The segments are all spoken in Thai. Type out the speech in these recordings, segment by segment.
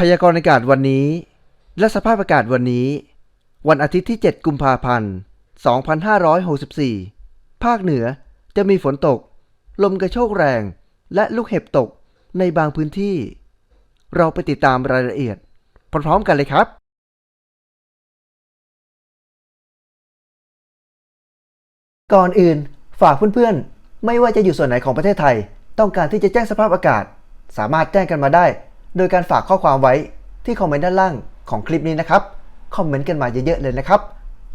พยากรณ์อากาศวันนี้ และสภาพอากาศวันนี้ วันอาทิตย์ที่ 7 กุมภาพันธ์ 2564 ภาคเหนือจะมีฝนตก ลมกระโชกแรง และลูกเห็บตกในบางพื้นที่ เราไปติดตามรายละเอียด พร้อมๆกันเลยครับ ก่อนอื่นฝากเพื่อนๆ ไม่ว่าจะอยู่ส่วนไหนของประเทศไทย ต้องการที่จะแจ้งสภาพอากาศ สามารถแจ้งกันมาได้ โดยการฝากข้อความไว้ที่คอมเมนต์ด้านล่างของคลิปนี้นะครับ คอมเมนต์กันมาเยอะๆเลยนะครับ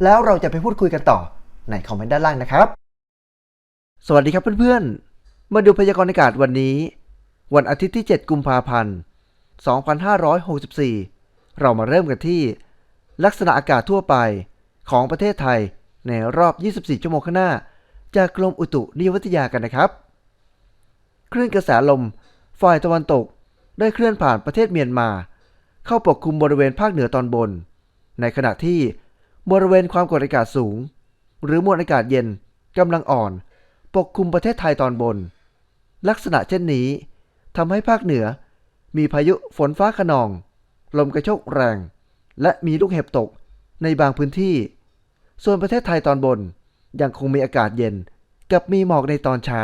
แล้วเราจะไปพูดคุยกันต่อในคอมเมนต์ด้านล่างนะครับ สวัสดีครับเพื่อนๆ มาดูพยากรณ์อากาศวันนี้ วันอาทิตย์ที่ 7 กุมภาพันธ์ 2564 เรามาเริ่มกันที่ ลักษณะอากาศทั่วไปของประเทศไทยในรอบ 24 ชั่วโมงข้างหน้า จากกรมอุตุนิยมวิทยากันนะครับ คลื่นกระแสลมฝ่ายตะวันตก ได้เคลื่อนผ่านประเทศเมียนมา เข้าปกคลุมบริเวณภาคเหนือตอนบน ในขณะที่บริเวณความกดอากาศสูง หรือมวลอากาศเย็นกำลังอ่อน ปกคลุมประเทศไทยตอนบน ลักษณะเช่นนี้ทำให้ภาคเหนือ มีพายุฝนฟ้าขนอง ลมกระโชกแรง และมีลูกเห็บตกในบางพื้นที่ ส่วนประเทศไทยตอนบนยังคงมีอากาศเย็นกับมีหมอกในตอนเช้า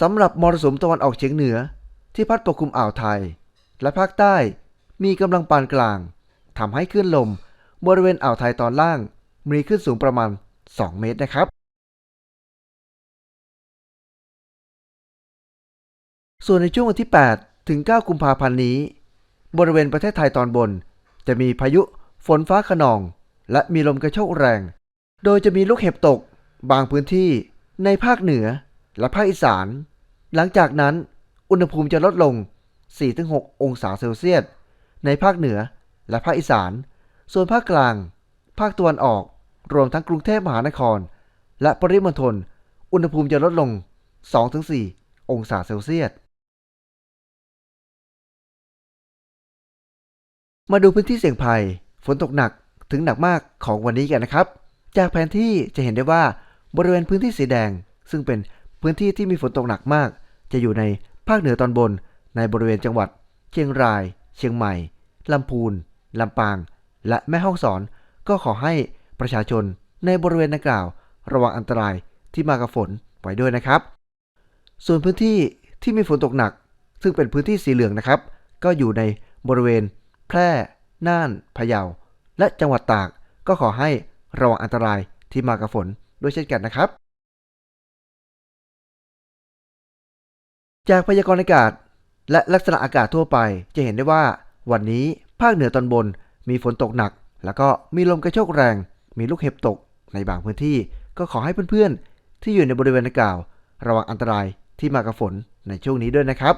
สำหรับมรสุมตะวันออกเฉียงเหนือ ที่พัดปกคลุมอ่าวไทย และภาคใต้มีกำลังปานกลางทำให้คลื่นลม บริเวณอ่าวไทยตอนล่าง มีคลื่นสูงประมาณ 2 เมตรนะครับ ส่วนในช่วงวันที่ 8 ถึง 9 กุมภาพันธ์นี้ บริเวณประเทศไทยตอนบน จะมีพายุฝนฟ้าขนอง และมีลมกระโชกแรง โดยจะมีลูกเห็บตก บางพื้นที่ในภาคเหนือ และภาคอีสาน หลังจากนั้นอุณหภูมิจะลดลง 4-6 องศาเซลเซียส ในภาคเหนือและภาคอีสาน ส่วนภาคกลาง ภาคตะวันออก รวมทั้งกรุงเทพมหานคร และปริมณฑล อุณหภูมิจะลดลง 2-4 องศาเซลเซียส มาดูพื้นที่เสี่ยงภัย ฝนตกหนักถึงหนักมากของวันนี้กันนะครับ จากแผนที่จะเห็นได้ว่าบริเวณพื้นที่สีแดง ซึ่งเป็น พื้นที่ที่มีฝนตกหนักมาก จะอยู่ในภาคเหนือตอนบน ในบริเวณจังหวัด เชียงราย เชียงใหม่ ลำพูน ลำปาง และแม่ฮ่องสอน ก็ขอให้ประชาชนในบริเวณดังกล่าว ระวังอันตรายที่มากับฝนไว้ด้วยนะครับ ส่วนพื้นที่ที่มีฝนตกหนัก ซึ่งเป็นพื้นที่สีเหลืองนะครับ ก็อยู่ในบริเวณ แพร่ น่าน พะเยา และจังหวัดตาก ก็ขอให้ระวังอันตรายที่มากับฝนด้วยเช่นกันนะครับ จากพยากรณ์อากาศ และลักษณะอากาศทั่วไปจะเห็นได้ว่า วันนี้ภาคเหนือตอนบนมีฝนตกหนัก แล้วก็มีลมกระโชกแรง มีลูกเห็บตก ในบางพื้นที่ก็ขอให้เพื่อนๆ ที่อยู่ในบริเวณดังกล่าว ระวังอันตรายที่มากับฝนในช่วงนี้ด้วยนะครับ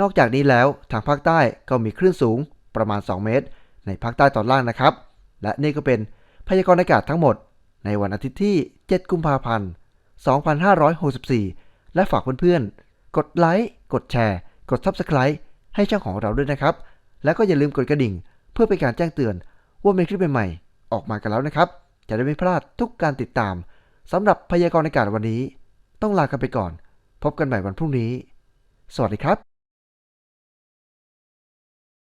นอกจากนี้แล้วทางภาคใต้ก็มีคลื่นสูงประมาณ 2 เมตร ในภาคใต้ตอนล่างนะครับ และนี่ก็เป็นพยากรณ์อากาศทั้งหมด ในวันอาทิตย์ที่ 7 กุมภาพันธ์ 2564 และฝากเพื่อนๆ กดไลค์ กดแชร์ กด Subscribe ให้ช่องของเราด้วยนะครับ แล้วก็อย่าลืมกดกระดิ่ง เพื่อเป็นการแจ้งเตือน ว่ามีคลิปใหม่ๆ ออกมากันแล้วนะครับ จะได้ไม่พลาดทุกการติดตามสำหรับพยากรณ์อากาศวันนี้ ต้องลากันไปก่อน พบกันใหม่วันพรุ่งนี้ สวัสดีครับ